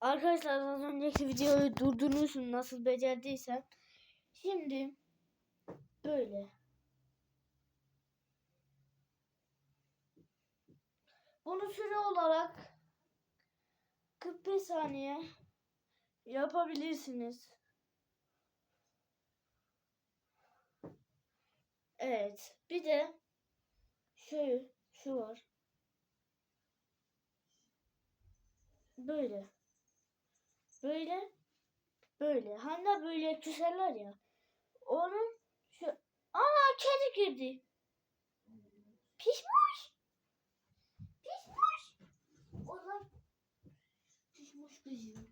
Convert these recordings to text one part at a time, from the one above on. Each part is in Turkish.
Arkadaşlar az önceki videoyu durdurmuşsun nasıl becerdiysen. Şimdi böyle. Bunu süre olarak 45 saniye yapabilirsiniz. Evet. Bir de şu şu var. Böyle. Böyle. Böyle. Hani böyle küserler ya. Onun şu Aa kedi girdi. Pişmiş. Pişmiş. O zaman pişmiş kızım.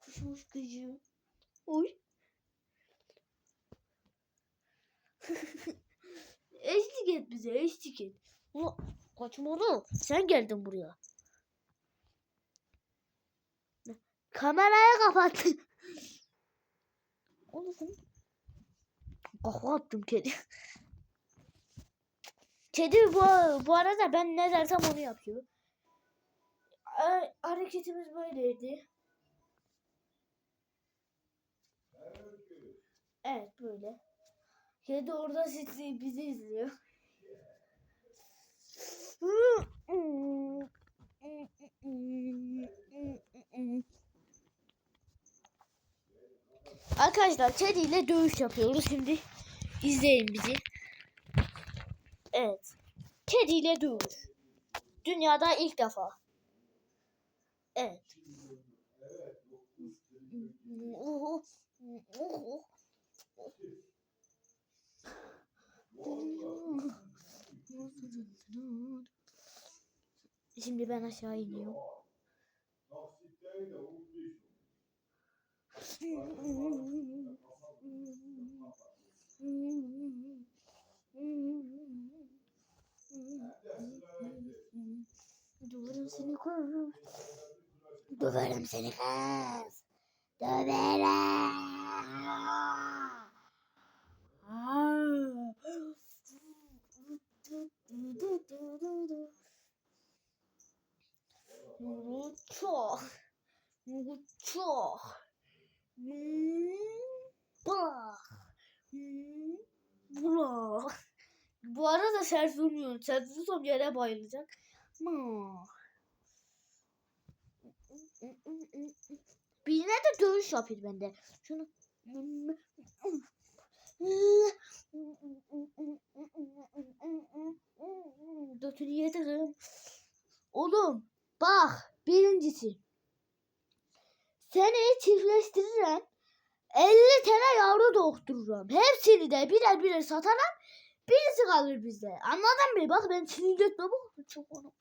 Pişmiş kızım. Oy. eşlik et bize eşlik et. Ulan kaçmalı. Sen geldin buraya. Kamerayı kapattın. Oğlum sen... Kafa attım kedi. Kedi bu, bu arada ben ne dersem onu yapıyor. Ha- Hareketimiz böyleydi. Evet böyle. Kedi orada sizi, bizi izliyor. Arkadaşlar kediyle dövüş yapıyoruz şimdi. İzleyin bizi. Evet. Kediyle dövüş. Dünyada ilk defa. Evet. Şimdi ben aşağı iniyorum. Döverim seni kız. Döverim seni kız. Döverim. Çok. Çok. Bu arada sert vurmuyorum. Sert vursam yere bayılacak. Birine de dövüş yapayım ben de. Şunu. Götünü yedirim. Oğlum bak birincisi. Seni çiftleştiririm. 50 tane yavru doğurturum. Hepsini de birer birer satarım. Birisi kalır bizde. Anladın mı? Bak ben sinirletme bak. Çok onu.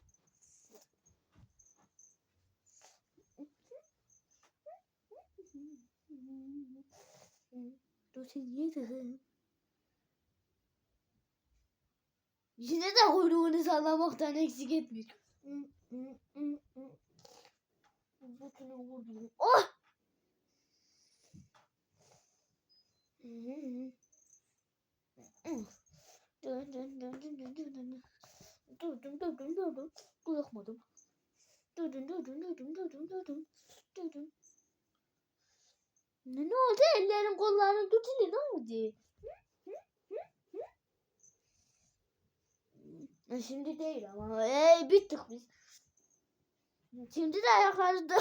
Yine de kuyruğunu sallamaktan eksik etmiş. Götünü vurdum. Oh! Dön dön dön dön dön dön dön. Durdum durdum durdum. Bırakmadım. Durdum durdum durdum durdum durdum. Durdum. Ne, ne oldu? Ellerin kolların tutulu ne oldu? E, Şimdi değil ama. Ey bittik biz. Şimdi de ayakları da...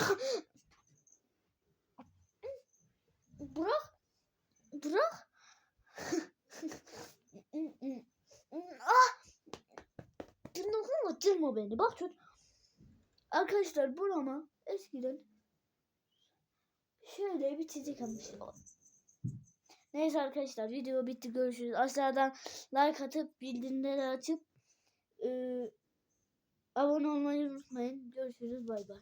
Bırak. Bırak. ah! Tırnaklarla tırma beni. Bak tut. Arkadaşlar burama eskiden şöyle bir çizik almışım. Neyse arkadaşlar video bitti görüşürüz. Aşağıdan like atıp bildirimleri açıp e, abone olmayı unutmayın. Görüşürüz bay bay.